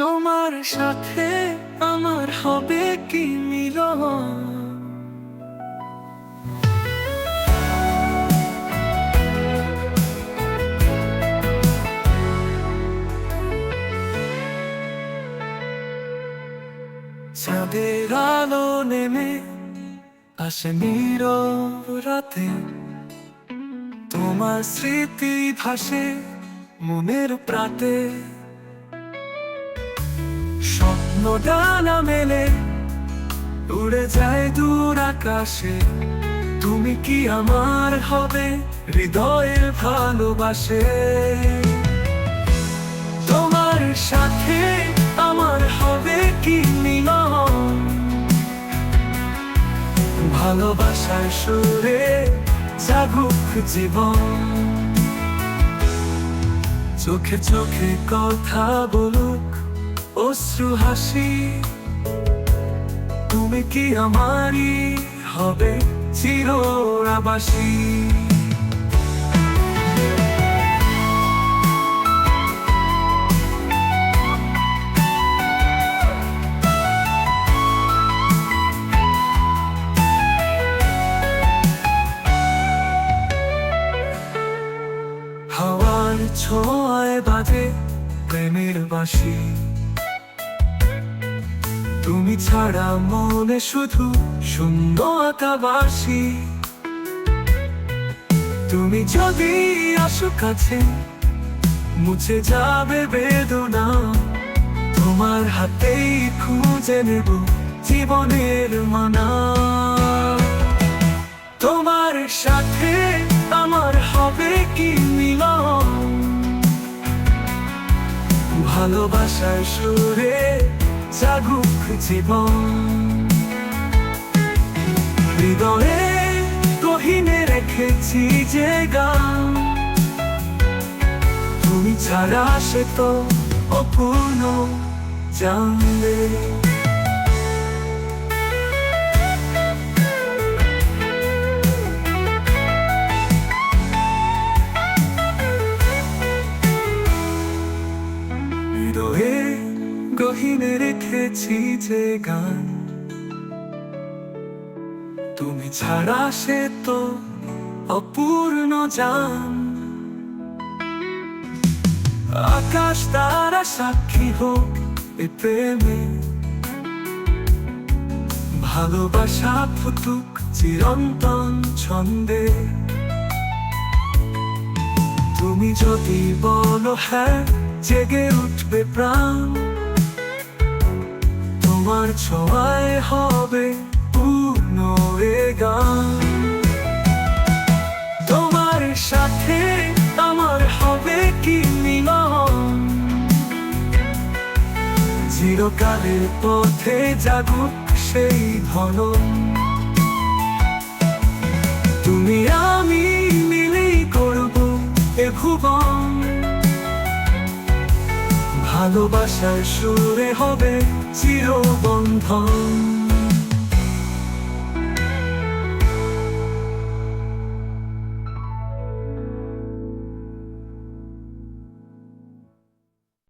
তোমার সাথে আমার হবে কি মিলন? চাঁদের আলো নেমে আসে নীরব রাতে। তোমার স্মৃতি ভাসে মনের প্রাতে। স্বপ্ন ডানা মেলে, উড়ে যায় দূর আকাশে। তুমি কি আমার হবে হৃদয়ের ভালোবাসে? তোমার সাথে আমার হবে কি মিলন? ভালোবাসার সুরে জাগুক জীবন। চোখে চোখে কথা বলুক অশ্রু হাসি তুমি কি আমারই হবে চির আবাসী? হাওয়ার বাজে প্রেমের বাঁশি। তুমি ছাড়া মনে শুধু শূন্যতাবাসী তুমি যদি আসো কাছে, মুছে যাবে বেদনা। তোমার হাতেই খুঁজে নেব জীবনের মানা। তোমার সাথে আমার হবে কি মিলন? ভালোবাসার সুরে জাগুক জীবন হৃদয়ে গহিনে রেখেছি যে গান তুমি ছাড়া সে তো অপূর্ণ জানলে। হৃদয়ে গহিনে রেখেছি যে গান। তুমি ছাড়া সে তো অপূর্ণ জান। আকাশ তারা সাক্ষী হোক এ প্রেমে। ভালোবাসা ফুটুক চিরন্তন ছন্দে। তুমি যদি বলো হ্যাঁ জেগে উঠবে প্রাণ। তোমার ছোঁয়ায় হবে পূর্ণ গান। তোমার সাথে আমার হবে কি মিলন? চিরকালের পথে জাগুক সেই ধন তুমি আমি ভালোবাসার সুরে হবে চিরবন্ধন।